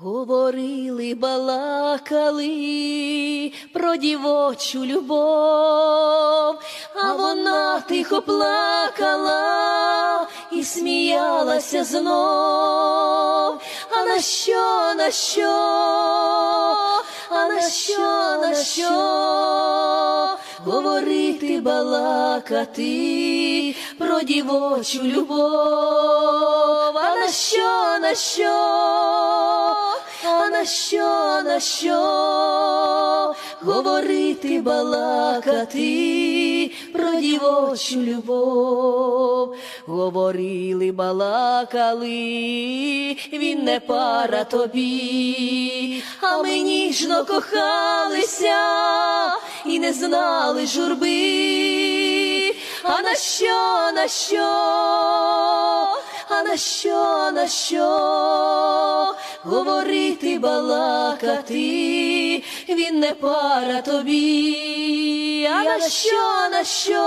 Говорили, балакали про дівочу любов, а вона тихо плакала і сміялася знов. А на що, на що, а на що, на що? Говорити, балакати про дівочу любов, а на що, на що, а на що, на що? Говорити, балакати про дівочу любов, говорили, балакали, він не пара тобі, а ми ніжно кохалися і не знали журби. А на що, на що, а на що, на що говорити, балакати, він не пара тобі, а на що, на що,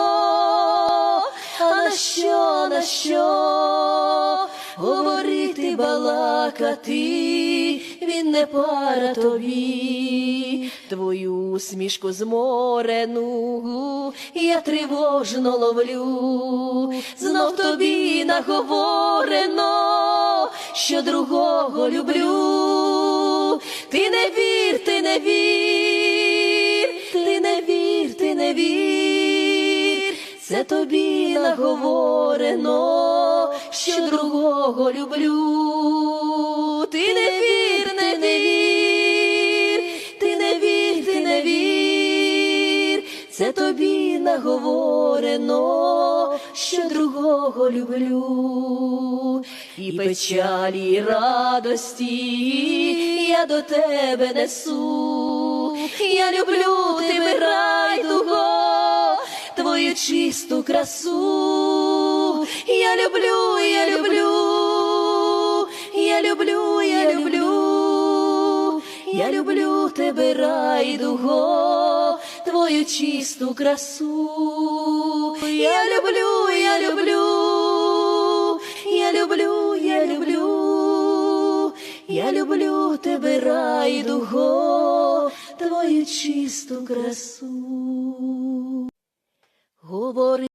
а на що, на що? Говорити, балакати, він не пара тобі, твою усмішку зморену, я тривожно ловлю, знов тобі наговорено, що другого люблю, ти не вір, ти не вір, ти не вір, ти не вір, це тобі наговорено, що другого люблю, ти не вір, не, не вір, ти не вір, ти не вір, це тобі наговорено, що другого люблю, і печалі, і радості. Я до тебе несу, я люблю тебе райдуго, твою чисту красу, я люблю, я люблю, я люблю, я люблю, я люблю тебе райдуго, твою чисту красу, я люблю, я люблю, я люблю, я люблю, я люблю тебе райдуго, твою чисту красу. Говори